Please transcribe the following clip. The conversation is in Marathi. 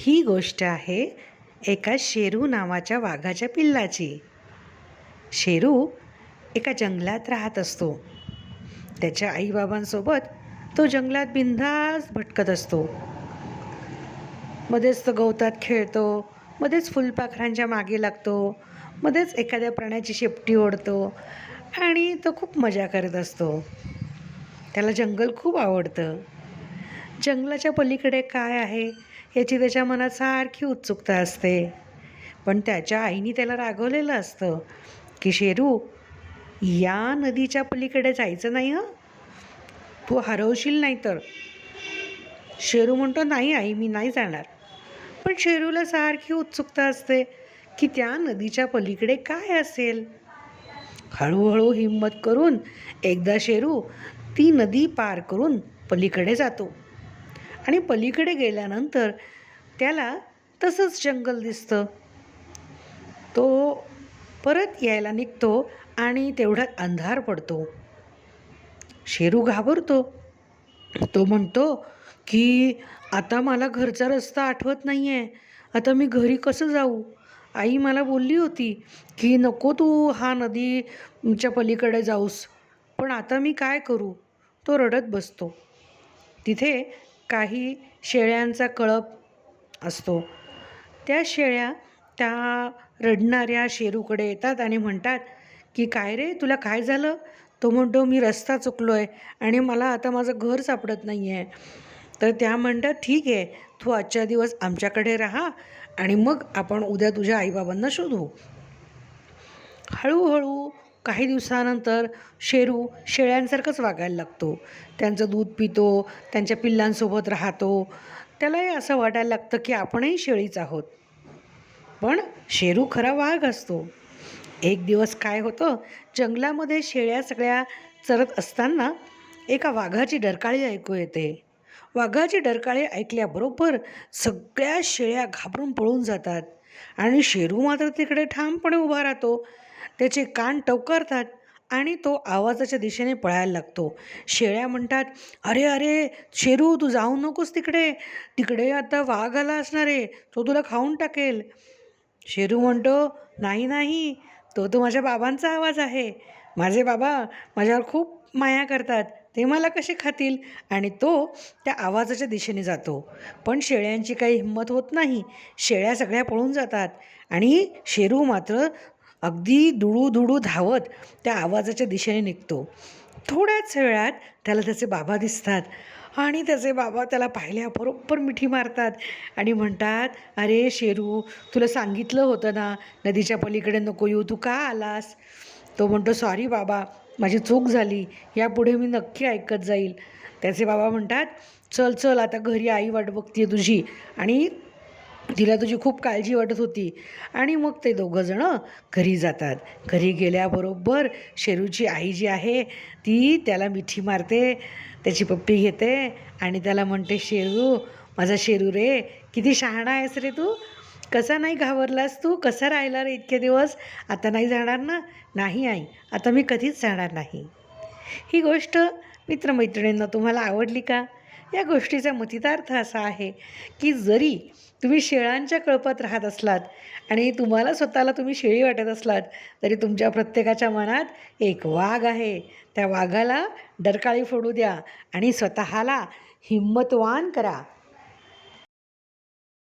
ही गोष्ट आहे एका शेरू नावाच्या वाघाच्या पिल्लाची. शेरू एका जंगलात राहत असतो. त्याच्या आईबाबांसोबत तो जंगलात बिंधास भटकत असतो. मध्येच तो गवतात खेळतो मध्येच फुलपाखरांच्या मागे लागतो मध्येच एखाद्या प्राण्याची शेपटी ओढतो आणि तो खूप मजा करत असतो. त्याला जंगल खूप आवडतं. जंगलाच्या पलीकडे काय आहे? याची त्याच्या मनात सारखी उत्सुकता असते. पण त्याच्या आईने त्याला रागवलेलं असतं की शेरू या नदीच्या पलीकडे जायचं नाही हं? तू हरवशील नाही तर शेरू म्हणतो नाही आई मी नाही जाणार. पण शेरूला सारखी उत्सुकता असते की त्या नदीच्या पलीकडे काय असेल? हळूहळू हिंमत करून एकदा शेरू ती नदी पार करून पलीकडे जातो. आणि पलीकडे गेल्यानंतर त्याला तसंच जंगल दिसतं. तो परत यायला निघतो आणि तेवढ्यात अंधार पडतो. शेरू घाबरतो. तो म्हणतो की आता मला घरचा रस्ता आठवत नाही आहे आता मी घरी कसं जाऊ? आई मला बोलली होती की नको तू हा नदीच्या पलीकडे जाऊस. पण आता मी काय करू? तो रडत बसतो. तिथे काही शेळ्यांचा कळप असतो. त्या शेळ्या त्या रडणाऱ्या शेरूकडे येतात आणि म्हणतात की काय रे तुला काय झालं? तो म्हणतो मी रस्ता चुकलो आहे आणि मला आता माझं घर सापडत नाही आहे तर त्या म्हणतात ठीक आहे तू आजच्या दिवस आमच्याकडे राहा आणि मग आपण उद्या तुझ्या आईबाबांना शोधू. हळूहळू काही दिवसानंतर शेरू शेळ्यांसारखंच वागायला लागतो. त्यांचं दूध पितो त्यांच्या पिल्लांसोबत राहतो. त्यालाही असं वाटायला लागतं की आपणही शेळीच आहोत. पण शेरू खरा वाघ असतो. एक दिवस काय होतं जंगलामध्ये शेळ्या सगळ्या चरत असताना एका वाघाची डरकाळी ऐकू येते. वाघाची डरकाळी ऐकल्याबरोबर सगळ्या शेळ्या घाबरून पळून जातात आणि शेरू मात्र तिकडे ठामपणे उभा राहतो. त्याचे कान टवकरतात आणि तो आवाजाच्या दिशेने पळायला लागतो. शेळ्या म्हणतात अरे अरे शेरू तू जाऊ नकोस तिकडे. तिकडे आता वाघ आला असणार आहे. तो तुला खाऊन टाकेल. शेरू म्हणतो नाही नाही. तो तो माझ्या बाबांचा आवाज आहे. माझे बाबा माझ्यावर खूप माया करतात. ते मला कसे खातील? आणि तो त्या आवाजाच्या दिशेने जातो. पण शेळ्यांची काही हिंमत होत नाही. शेळ्या सगळ्या पळून जातात. आणि शेरू मात्र अगदी धुळू धुळू धावत त्या आवाजाच्या दिशेने निघतो. थोड्याच वेळात त्याला त्याचे बाबा दिसतात आणि त्याचे बाबा त्याला पाहिल्याबरोबर मिठी मारतात आणि म्हणतात अरे शेरू तुला सांगितलं होतं ना नदीच्या पलीकडे नको येऊ तू का आलास? तो म्हणतो सॉरी बाबा माझी चूक झाली यापुढे मी नक्की ऐकत जाईल. त्याचे बाबा म्हणतात चल चल आता घरी आई वाट बघते तुझी आणि तिला तुझी खूप काळजी वाटत होती. आणि मग ते दोघंजणं घरी जातात. घरी गेल्याबरोबर शेरूची आई जी आहे ती त्याला मिठी मारते त्याची पप्पी घेते आणि त्याला म्हणते शेरू माझा शेरू रे किती शहाणा आहेस रे तू. कसा नाही घाबरलास तू? कसा राहिला रे इतके दिवस? आता नाही जाणार ना? नाही आई आता मी कधीच जाणार नाही. ही गोष्ट मित्रमैत्रिणींना तुम्हाला आवडली का? या गोष्टीचा मतितार्थ असा आहे की जरी तुम्ही शेळांच्या कळपात राहत असलात आणि तुम्हाला स्वतःला तुम्ही शेळी वाटत असलात तरी तुमच्या प्रत्येकाच्या मनात एक वाघ आहे. त्या वाघाला डरकाळी फोडू द्या आणि स्वतःला हिंमतवान करा.